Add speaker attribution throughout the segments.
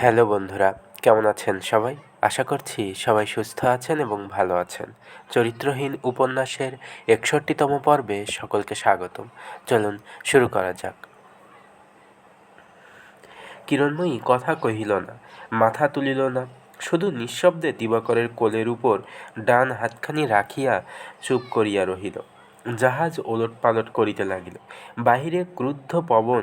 Speaker 1: Hello বন্ধুরা, কেমন আছেন সবাই? আশা করছি সবাই সুস্থ আছেন এবং ভালো আছেন। চরিত্রহীন উপন্যাসের একষট্টিতম পর্বে সকলকে স্বাগতম। চলুন শুরু করা যাক। কিরণময়ী কথা কহিল না, মাথা তুলিল না, শুধু নিঃশব্দে দিবাকরের কোলের উপর ডান হাতখানি রাখিয়া চুপ করিয়া রহিল। জাহাজ ওলট পালট করিতে লাগিল, বাহিরে ক্রুদ্ধ পবন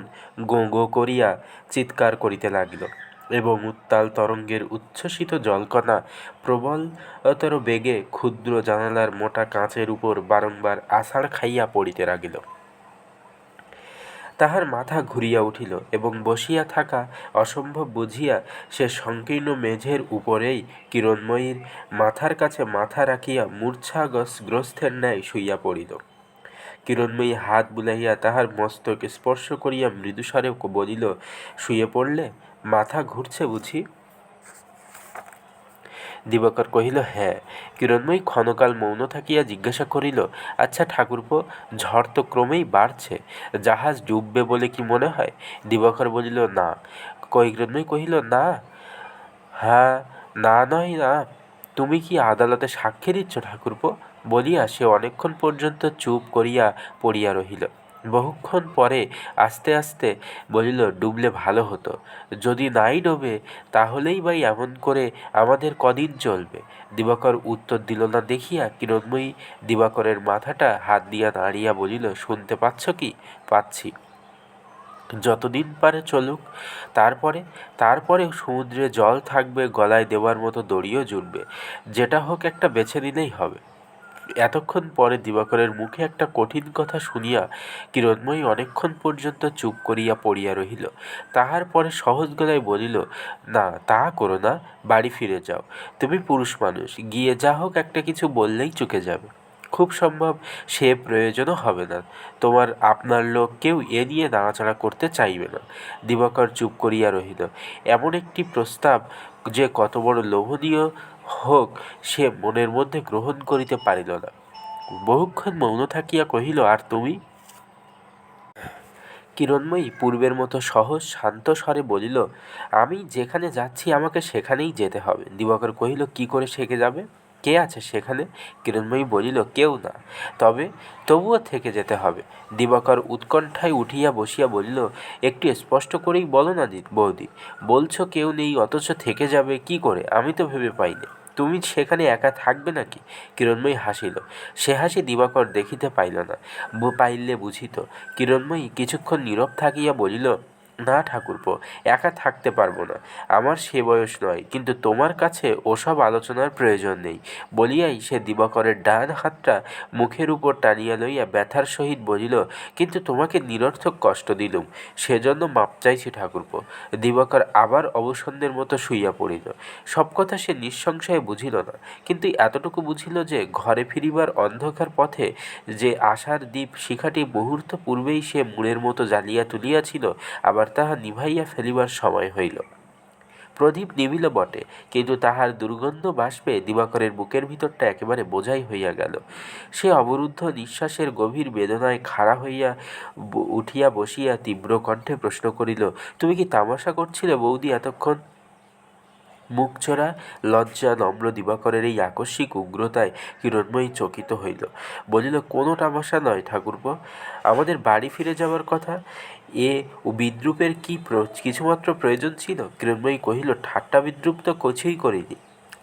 Speaker 1: গো গো করিয়া চিৎকার করিতে লাগিল। এবং উত্তাল তরঙ্গের উচ্ছ্বসিত জলকণা প্রবলতর বেগে ক্ষুদ্র জানালার মোটা কাঁচের উপর বারংবার আষাঢ় খাইয়া পড়িতে লাগিল। তাহার মাথা ঘুরিয়া উঠিল এবং বসিয়া থাকা অসম্ভব বুঝিয়া সে সংকীর্ণ মেঝের উপরেই কিরণময়ীর মাথার কাছে মাথা রাখিয়া মূর্ছাগ্রস্তের ন্যায় শুইয়া পড়িল। কিরণময়ী হাত বুলাইয়া তাহার মস্তক স্পর্শ করিয়া মৃদুস্বরে বলিল, শুয়ে পড়লে মাথা ঘুরছে বুঝি? দিবাকর কহিল হ্যাঁ। কিরণময়ী ক্ষণকাল মৌন থাকিয়া জিজ্ঞাসা করিল আচ্ছা ঠাকুরপো, ঝড় তো ক্রমেই বাড়ছে, জাহাজ ডুববে বলে কি মনে হয়? দিবাকর বলিল, না। কিরণময়ী কহিল, না। হ্যাঁ না নয় না। তুমি কি আদালতে সাক্ষী দিচ্ছ ঠাকুরপো? বলিয়া সে অনেকক্ষণ পর্যন্ত চুপ করিয়া পড়িয়া রহিল। বহুক্ষণ পরে আস্তে আস্তে বলিল, ডুবলে ভালো হতো। যদি নাই ডোবে, তাহলেই বাই এমন করে আমাদের কদিন চলবে? দিবাকর উত্তর দিল না, দেখিয়া কিরণময়ী দিবাকরের মাথাটা হাত দিয়া দাঁড়িয়া বলিল, শুনতে পাচ্ছ কি? পাচ্ছি। যতদিন পারে চলুক। তারপরে তারপরে সমুদ্রে জল থাকবে, গলায় দেওয়ার মতো দড়িও জুটবে। যেটা হোক একটা বেছে নিলেই হবে। এতক্ষণ পরে দিবাকরের মুখে একটা কঠিন কথা শুনিয়া কিরণময়ী অনেকক্ষণ পর্যন্ত চুপ করিয়া পড়িয়া রহিল। তাহার পরে সহজ গলায় বলিল, না, তা করো না, বাড়ি ফিরে যাও। তুমি পুরুষ মানুষ, গিয়ে যা হোক একটা কিছু বললেই চুকে যাবে। খুব সম্ভব সে প্রয়োজনও হবে না। তোমার আপনার লোক কেউ এ নিয়ে নাড়াচাড়া করতে চাইবে না। দিবাকর চুপ করিয়া রহিল। এমন একটি প্রস্তাব যে কত বড় লোভনীয় হোক, সে মনের মধ্যে গ্রহণ করিতে পারিল না। বহুক্ষণ মৌন থাকিয়া কহিল, আর তুমি? কিরণময়ী পূর্বের মতো সহজ, শান্ত স্বরে বলিল, আমি যেখানে যাচ্ছি, আমাকে সেখানেই যেতে হবে। দিবাকর কহিল, কি করে শেখে যাবে? কে আছে সেখানে? কিরণময়ী বলিল, কেউ না। তবে তবুও থেকে যেতে হবে। দিবাকর উৎকণ্ঠায় উঠিয়া বসিয়া বলিল, একটু স্পষ্ট করেই বলো না বৌদি, বলছো কেউ নেই, অথচ থেকে যাবে কি করে? আমি তো ভেবে পাইনি। তুমি সেখানে একা থাকবে নাকি? কিরণময়ী হাসিল। সে হাসি দিবাকর দেখিতে পাইল না। পাইলে বুঝিত। কিরণময়ী কিছুক্ষণ নীরব থাকিয়া বলিল না ঠাকুরপো, একা থাকতে পারব না। আমার সে বয়স নয়, কিন্তু তোমার কাছে ওসব আলোচনার প্রয়োজন নেই। বলিয়াই সে দিবাকরের ডান হাতটা মুখের উপর টানিয়া লইয়া ব্যথার সহিত বলিল, কিন্তু তোমাকে নিরর্থক কষ্ট দিলুম, সেজন্য মাপ চাইছি ঠাকুরপো। দিবাকর আবার অবসন্নের মতো শুইয়া পড়িল। সব কথা সে নিঃসংশয়ে বুঝিল না, কিন্তু এতটুকু বুঝিল যে ঘরে ফিরিবার অন্ধকার পথে যে আশার দ্বীপ শিখাটি মুহূর্ত পূর্বেই সে মূলের মতো জ্বালিয়া তুলিয়াছিল, আবার আবার তাহা নিভাইয়া ফেলিবার সময় হইল। প্রদীপ নিবিল বটে, কিন্তু তাহার দুর্গন্ধ বাষ্পে দিবাকরের বুকের ভিতরটা একেবারে বোঝাই হইয়া গেল। সে অবরুদ্ধ নিঃশ্বাসের গভীর বেদনায় খাড়া হইয়া উঠিয়া বসিয়া তীব্র কণ্ঠে প্রশ্ন করিল, তুমি কি তামাশা করছিলে বৌদি এতক্ষণ? মুখচোরা লজ্জা নম্র দিবাকরের এই আকস্মিক উগ্রতায় কিরণময়ী চকিত হইল। বলিল, কোনো তামাশা নয় ঠাকুরপো। আমাদের বাড়ি ফিরে যাওয়ার কথা। এ বিদ্রুপের কি কিছুমাত্র প্রয়োজন ছিল? কিরণময়ী কহিল, ঠাট্টা বিদ্রুপ তো কিছুই করিনি।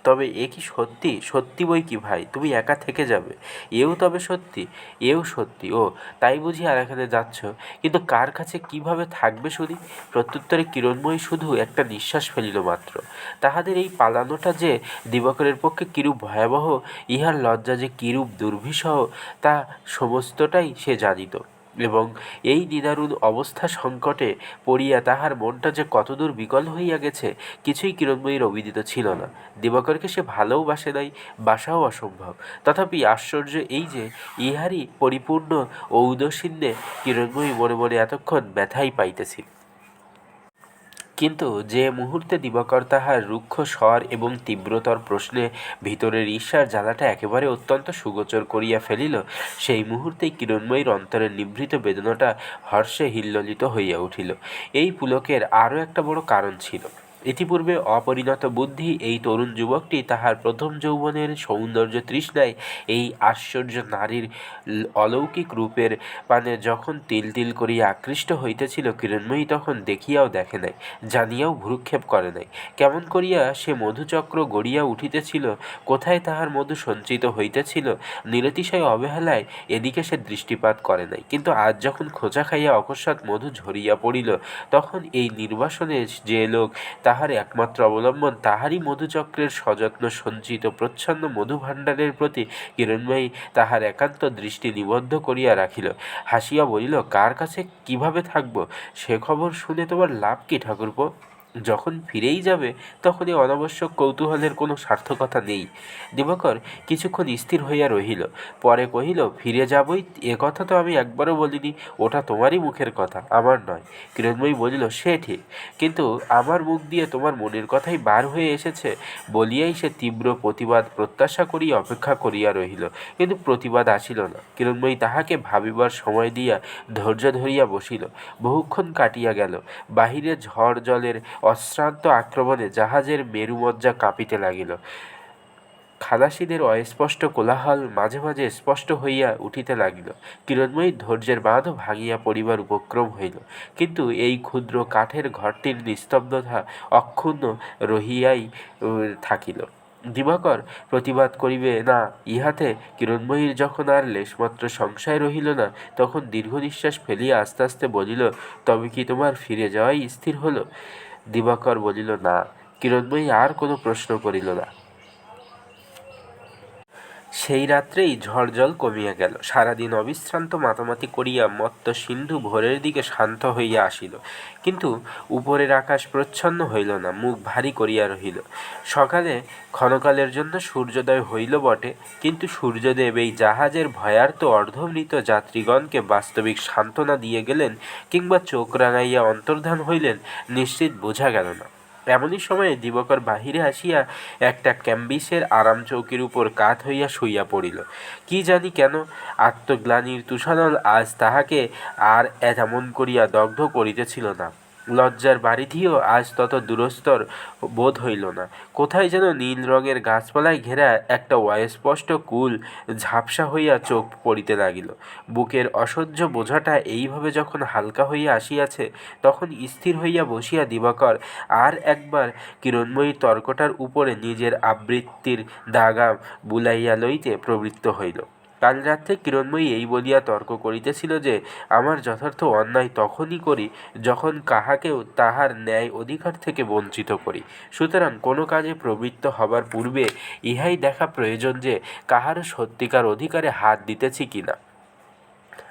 Speaker 1: তবে এ কি সত্যি? সত্যি বই কি ভাই? তুমি একা থেকে যাবে। এও তবে সত্যি, এও সত্যি। ও, তাই বুঝি আর এখানে যাচ্ছ। কিন্তু কার কাছে কীভাবে থাকবে শুধু প্রত্যুত্তরে কিরণময়ী শুধু একটা নিঃশ্বাস ফেলিল মাত্র। তাহাদের এই পালানোটা যে দিবাকরের পক্ষে কিরূপ ভয়াবহ, ইহার লজ্জা যে কিরূপ দুর্বিষহ, তা সমস্তটাই সে জানিত। এবং এই নিদারুণ অবস্থা সংকটে পড়িয়া তাহার মনটা যে কতদূর বিকল হইয়া গেছে, কিছুই কিরণময়ীর অবিদিত ছিল না। দিবাকরকে সে ভালোও বাসে নাই, বাসাও অসম্ভব। তথাপি আশ্চর্য এই যে, ইহারই পরিপূর্ণ ঔদসীন্যে কিরণময়ী মনে মনে এতক্ষণ ব্যথাই পাইতেছিল। কিন্তু যে মুহূর্তে দিবাকর তাহার রুক্ষ স্বর এবং তীব্রতর প্রশ্নে ভিতরের ঈর্ষার জ্বালাটা একেবারে অত্যন্ত সুগোচর করিয়া ফেলিল, সেই মুহূর্তেই কিরণময়ীর অন্তরের নিভৃত বেদনাটা হর্ষে হিল্ললিত হইয়া উঠিল। এই পুলকের আরও একটা বড় কারণ ছিল। ইতিপূর্বে অপরিণত বুদ্ধি এই তরুণ যুবকটি তাহার প্রথম যৌবনের সৌন্দর্য তৃষ্ণায় এই আশ্চর্য নারীর অলৌকিক রূপের পানে যখন তিল তিল করিয়া আকৃষ্ট হইতেছিল কিরণময়ী তখন দেখিয়াও দেখে নাই, জানিয়াও ভ্রুক্ষেপ করে নাই। কেমন করিয়া সে মধুচক্র গড়িয়া উঠিতেছিল, কোথায় তাহার মধু সঞ্চিত হইতেছিল, নিরতিশয় অবহেলায় এদিকে সে দৃষ্টিপাত করে নাই। কিন্তু আজ যখন খোঁচা খাইয়া অকস্মাৎ মধু ঝরিয়া পড়িল, তখন এই নির্বাসনে যে লোক তাহার একমাত্র অবলম্বন তাহারই মধুচক্রের সযত্ন সঞ্চিত প্রচ্ছন্ন মধুভাণ্ডারের প্রতি কিরণময়ী তাহার একান্ত দৃষ্টি নিবদ্ধ করিয়া রাখিল। হাসিয়া বলিল, কার কাছে কীভাবে থাকব? সে খবর শুনে তোমার লাভ কি ঠাকুরপো? যখন ফিরেই যাবে তখন এই অনাবশ্যক কৌতূহলের কোনো সার্থকতা নেই। দিবাকর কিছুক্ষণ স্থির হইয়া রহিল। পরে কহিল, ফিরে যাবই? এ কথা তো আমি একবারও বলিনি। ওটা তোমারই মুখের কথা, আমার নয়। কিরণময়ী বলিল, সে ঠিক। কিন্তু আমার মুখ দিয়ে তোমার মনের কথাই বার হয়ে এসেছে। বলিয়াই সে তীব্র প্রতিবাদ প্রত্যাশা করিয়া অপেক্ষা করিয়া রহিল। কিন্তু প্রতিবাদ আসিল না। কিরণময়ী তাহাকে ভাবিবার সময় দিয়া ধৈর্য ধরিয়া বসিল। বহুক্ষণ কাটিয়া গেল। বাহিরে ঝড় জলের অশ্রান্ত আক্রমণে জাহাজের মেরুমজ্জা কাঁপিতে লাগিল। খালাসিদের অস্পষ্ট কোলাহল মাঝে মাঝে স্পষ্ট হইয়া উঠিতে লাগিল। কিরণময়ী ধৈর্যের বাঁধও ভাঙিয়া পড়িবার উপক্রম হইল। কিন্তু এই ক্ষুদ্র কাঠের ঘরটির নিস্তব্ধতা অক্ষুণ্ণ রহিয়াই থাকিল। দিবাকর প্রতিবাদ করিবে, না, ইহাতে কিরণময়ীর যখন আর লেশমাত্র সংশয় রহিল না, তখন দীর্ঘ নিঃশ্বাস ফেলিয়া আস্তে আস্তে বলিল, তবে কি তোমার ফিরে যাওয়াই স্থির হলো? দিবাকর বলিল না। কিরণময়ী আর কোনো প্রশ্ন করিল না। সেই রাত্রেই ঝড় জল কমিয়া গেল। সারাদিন অবিশ্রান্ত মাতামাতি করিয়া মত্ত সিন্ধু ভোরের দিকে শান্ত হইয়া আসিল। কিন্তু উপরের আকাশ প্রচ্ছন্ন হইল না, মুখ ভারী করিয়া রহিল। সকালে ক্ষণকালের জন্য সূর্যোদয় হইল বটে, কিন্তু সূর্যদেব এই জাহাজের ভয়ার্ত অর্ধমৃত যাত্রীগণকে বাস্তবিক সান্ত্বনা দিয়ে গেলেন কিংবা চোখ রাঙাইয়া অন্তর্ধান হইলেন, নিশ্চিত বোঝা গেল না। এমনই সময়ে দিবকর বাহিরে আসিয়া একটা ক্যাম্বিসের আরাম চৌকির উপর কাত হইয়া শুইয়া পড়িল। কি জানি কেন আত্মগ্লানির তুষানল আজ তাহাকে আর এমন করিয়া দগ্ধ করিতেছিল না। লজ্জার বাড়িটিও আজ তত দূরস্তর বোধ হইল না। কোথায় যেন নীল রঙের গাছপালায় ঘেরা একটা অস্পষ্ট কুল ঝাপসা হইয়া চোখ পড়িতে লাগিল। বুকের অসহ্য বোঝাটা এইভাবে যখন হালকা হইয়া আসিয়াছে, তখন স্থির হইয়া বসিয়া দিবাকর আর একবার কিরণময়ী তর্কটার উপরে নিজের আবৃত্তির দাগা বুলাইয়া লইতে প্রবৃত্ত হইল। কাল রাত্রে কিরণময়ী এই বলিয়া তর্ক করিতেছিল যে, আমার যথার্থ অন্যায় তখনই করি যখন কাহাকেও তাহার ন্যায় অধিকার থেকে বঞ্চিত করি। সুতরাং কোনো কাজে প্রবৃত্ত হবার পূর্বে ইহাই দেখা প্রয়োজন যে, কাহারও সত্যিকার অধিকারে হাত দিতেছি কিনা।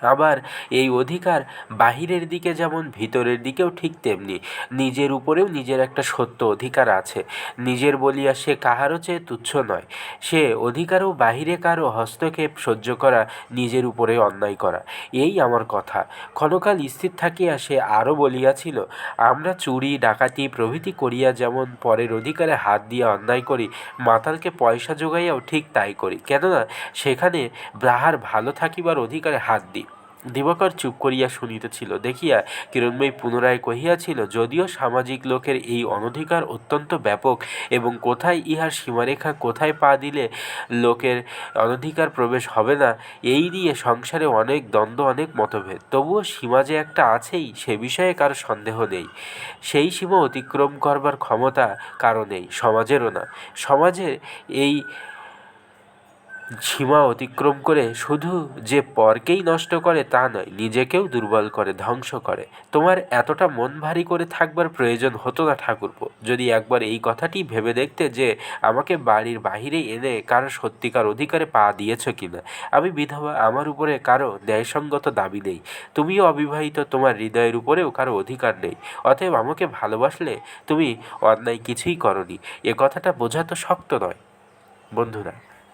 Speaker 1: আবার এই অধিকার বাহিরের দিকে যেমন ভিতরের দিকেও ঠিক তেমনি। নিজের উপরেও নিজের একটা সত্য অধিকার আছে। নিজের বলিয়া সে কাহারও চেয়ে তুচ্ছ নয়। সে অধিকারও বাহিরে কারও হস্তক্ষেপ সহ্য করা, নিজের উপরে অন্যায় করা। এই আমার কথা। ক্ষণকাল স্থির থাকিয়া সে আরও বলিয়াছিল, আমরা চুরি, ডাকাতি, প্রভৃতি করিয়া যেমন পরের অধিকারে হাত দিয়া অন্যায় করি, মাতালকে পয়সা যোগাইয়াও ঠিক তাই করি। কেননা সেখানে ব্রাহার ভালো থাকিবার অধিকারে হাত দিই দিবাকর চুপ করিয়া শুনিতেছিল দেখিয়া কিরণময়ী পুনরায় কহিয়াছিল, যদিও সামাজিক লোকের এই অনধিকার অত্যন্ত ব্যাপক, এবং কোথায় ইহার সীমারেখা, কোথায় পা দিলে লোকের অনধিকার প্রবেশ হবে না, এই নিয়ে সংসারে অনেক দ্বন্দ্ব, অনেক মতভেদ। তবুও সীমা যে একটা আছেই, সে বিষয়ে কারও সন্দেহ নেই। সেই সীমা অতিক্রম করবার ক্ষমতা কারও নেই, সমাজেরও না। সমাজের এই সীমা অতিক্রম করে শুধু যে পরকেই নষ্ট করে তা নয়, নিজেকেও দুর্বল করে, ধ্বংস করে। তোমার এতটা মন ভারী করে থাকবার প্রয়োজন হতো না ঠাকুরপো। যদি একবার এই কথাটি ভেবে দেখতে যে আমাকে বাড়ির বাহিরে এনে কারও সত্যিকার অধিকারে পা দিয়েছ কিনা, আমি বিধবা, আমার উপরে কারও ন্যায়সঙ্গত দাবি নেই। তুমিও অবিবাহিত, তোমার হৃদয়ের উপরেও কারও অধিকার নেই। অতএব আমাকে ভালোবাসলে তুমি অন্যায় কিছুই করনি। এ কথাটা বোঝা তো শক্ত নয়। বন্ধুরা